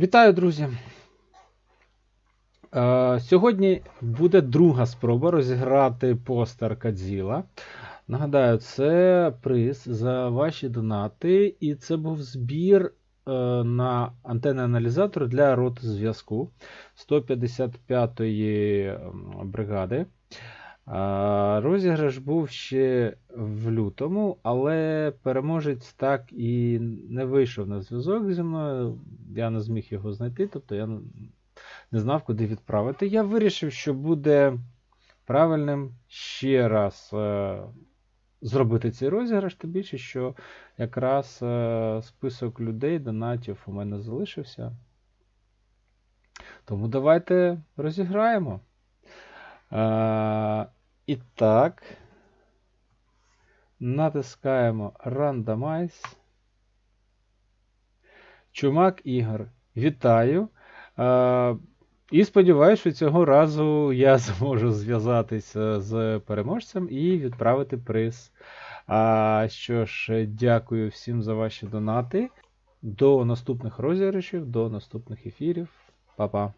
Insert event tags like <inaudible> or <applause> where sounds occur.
Вітаю, друзі! Е, Сьогодні буде друга спроба розіграти постер Кадзіла. Нагадаю, це приз за ваші донати, і це був збір е, на антенний аналізатор для роти зв'язку 155-ї ем, бригади. Розіграш був ще в лютому, але переможець так і не вийшов на зв'язок зі мною. Я не зміг його знайти, тобто я не знав, куди відправити. Я вирішив, що буде правильним ще раз е, зробити цей розіграш, тим більше, що якраз е, список людей, донатів у мене залишився. Тому давайте розіграємо. Е, і так, натискаємо Randomize. Чумак Ігор. Вітаю. І сподіваюся, що цього разу я <laughs> зможу зв'язатися з переможцем і відправити приз. А, що ж, дякую всім за ваші донати. До наступних розіграшів, до наступних ефірів. Па-па.